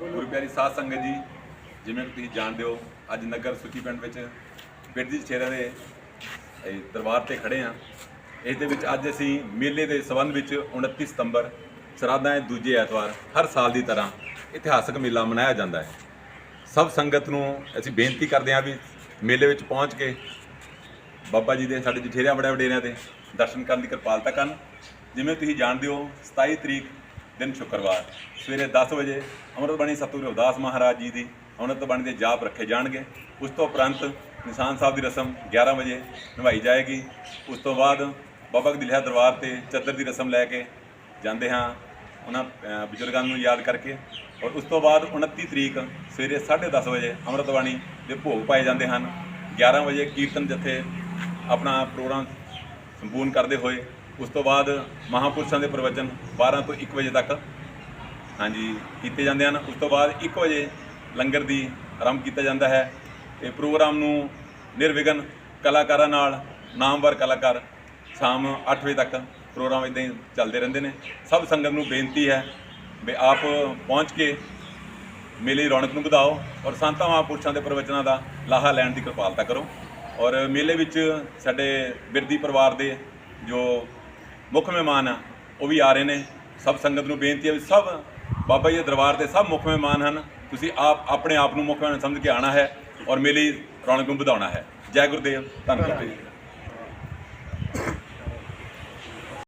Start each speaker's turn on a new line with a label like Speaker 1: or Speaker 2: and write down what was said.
Speaker 1: ਗੁਰੂ ਪਿਆਰੀ ਸਾਧ ਸੰਗਤ ਜੀ, ਜਿਵੇਂ ਕਿ ਤੁਸੀਂ ਜਾਣਦੇ ਹੋ, ਅੱਜ ਨਗਰ ਸੁੱਚੀ ਪਿੰਡ ਵਿੱਚ ਬਿਰਦੀ ਛੇਰਾ ਦੇ ਦਰਬਾਰ ਤੇ ਖੜੇ ਆ ਇਸ ਦੇ ਵਿੱਚ ਅੱਜ ਅਸੀਂ ਮੇਲੇ ਦੇ ਸਬੰਧ ਵਿੱਚ 29 ਸਤੰਬਰ, ਸ਼ਰਾਧਾਂ ਦੇ ਦੂਜੇ ਐਤਵਾਰ, ਹਰ ਸਾਲ ਦੀ ਤਰ੍ਹਾਂ ਇਤਿਹਾਸਕ ਮੇਲਾ ਮਨਾਇਆ ਜਾਂਦਾ ਹੈ। ਸਭ ਸੰਗਤ ਨੂੰ ਅਸੀਂ ਬੇਨਤੀ ਕਰਦੇ ਹਾਂ ਵੀ ਮੇਲੇ ਵਿੱਚ ਪਹੁੰਚ ਕੇ ਬਾਬਾ ਜੀ ਦੇ ਸਾਡੇ ਜਠੇਰਿਆਂ ਬੜੇ ਵਡੇਰਿਆਂ ਦੇ ਦਰਸ਼ਨ ਕਰਨ ਦੀ ਕਿਰਪਾਲਤਾ ਕਰਨ। ਜਿਵੇਂ ਤੁਸੀਂ ਜਾਣਦੇ ਹੋ 27 ਤਰੀਕ ਦਿਨ ਸ਼ੁੱਕਰਵਾਰ, ਸਵੇਰੇ 10 ਵਜੇ ਅੰਮ੍ਰਿਤ ਬਾਣੀ ਸਤਿਗੁਰੂ ਰਵਿਦਾਸ ਮਹਾਰਾਜ ਜੀ ਦੀ ਅੰਮ੍ਰਿਤ ਬਾਣੀ ਦੇ ਜਾਪ ਰੱਖੇ ਜਾਣਗੇ। ਉਸ ਤੋਂ ਉਪਰੰਤ ਨਿਸ਼ਾਨ ਸਾਹਿਬ ਦੀ ਰਸਮ 11 ਵਜੇ ਨਿਭਾਈ ਜਾਏਗੀ। ਉਸ ਤੋਂ ਬਾਅਦ ਬਾਬਾ ਗਦਿਲਿਆ ਦਰਬਾਰ ਤੇ ਚੱਦਰ ਦੀ ਰਸਮ ਲੈ ਕੇ ਜਾਂਦੇ ਹਾਂ ਉਹਨਾਂ ਬਜ਼ੁਰਗਾਂ ਨੂੰ ਯਾਦ ਕਰਕੇ। ਔਰ ਉਸ ਤੋਂ ਬਾਅਦ 29 ਤਰੀਕ ਸਵੇਰੇ 10:30 ਵਜੇ ਅੰਮ੍ਰਿਤ ਬਾਣੀ ਦੇ ਭੋਗ ਪਾਏ ਜਾਂਦੇ ਹਨ। 11 ਵਜੇ ਕੀਰਤਨ ਜਥੇ ਆਪਣਾ ਪ੍ਰੋਗਰਾਮ ਸੰਪੂਰਨ ਕਰਦੇ ਹੋਏ ਉਸ ਤੋਂ ਬਾਅਦ ਮਹਾਪੁਰਸ਼ਾਂ ਦੇ ਪ੍ਰਵਚਨ 12 ਤੋਂ 1 ਵਜੇ ਤੱਕ ਹਾਂਜੀ, ਕੀਤੇ ਜਾਂਦੇ ਹਨ। ਉਸ ਤੋਂ ਬਾਅਦ 1 ਵਜੇ ਲੰਗਰ ਦੀ ਆਰੰਭ ਕੀਤਾ ਜਾਂਦਾ ਹੈ ਤੇ ਪ੍ਰੋਗਰਾਮ ਨੂੰ ਨਿਰਵਿਘਨ ਕਲਾਕਾਰਾਂ ਨਾਲ ਨਾਮਵਰ ਕਲਾਕਾਰ ਸ਼ਾਮ 8 ਵਜੇ ਤੱਕ ਪ੍ਰੋਗਰਾਮ ਇਦਾਂ ਹੀ ਚੱਲਦੇ ਰਹਿੰਦੇ ਨੇ। ਸਭ ਸੰਗਤ ਨੂੰ ਬੇਨਤੀ ਹੈ ਵੀ ਆਪ ਪਹੁੰਚ ਕੇ ਮੇਲੇ ਦੀ ਰੌਣਕ ਨੂੰ ਵਧਾਓ ਔਰ ਸੰਤਾਂ ਮਹਾਂਪੁਰਸ਼ਾਂ ਦੇ ਪ੍ਰਵਚਨਾਂ ਦਾ ਲਾਹਾ ਲੈਣ ਦੀ ਕਿਰਪਾਲਤਾ ਕਰੋ। ਔਰ ਮੇਲੇ ਵਿੱਚ ਸਾਡੇ ਬਿਰਦੀ ਪਰਿਵਾਰ ਦੇ ਜੋ ਮੁੱਖ ਮਹਿਮਾਨ ਆ ਉਹ ਵੀ ਆ ਰਹੇ ਨੇ। ਸਭ ਸੰਗਤ ਨੂੰ ਬੇਨਤੀ ਹੈ ਵੀ ਸਭ ਬਾਬਾ ਜੀ ਦੇ ਦਰਬਾਰ 'ਤੇ ਸਭ ਮੁੱਖ ਮਹਿਮਾਨ ਹਨ। ਤੁਸੀਂ ਆਪ, ਆਪਣੇ ਆਪ ਨੂੰ ਮੁੱਖ ਮਹਿਮਾਨ ਸਮਝ ਕੇ ਆਣਾ ਹੈ ਔਰ ਮੇਲੇ ਰੌਣਕ ਨੂੰ ਵਧਾਉਣਾ ਹੈ। ਜੈ ਗੁਰਦੇਵ, ਧੰਨਵਾਦ। ਜੀ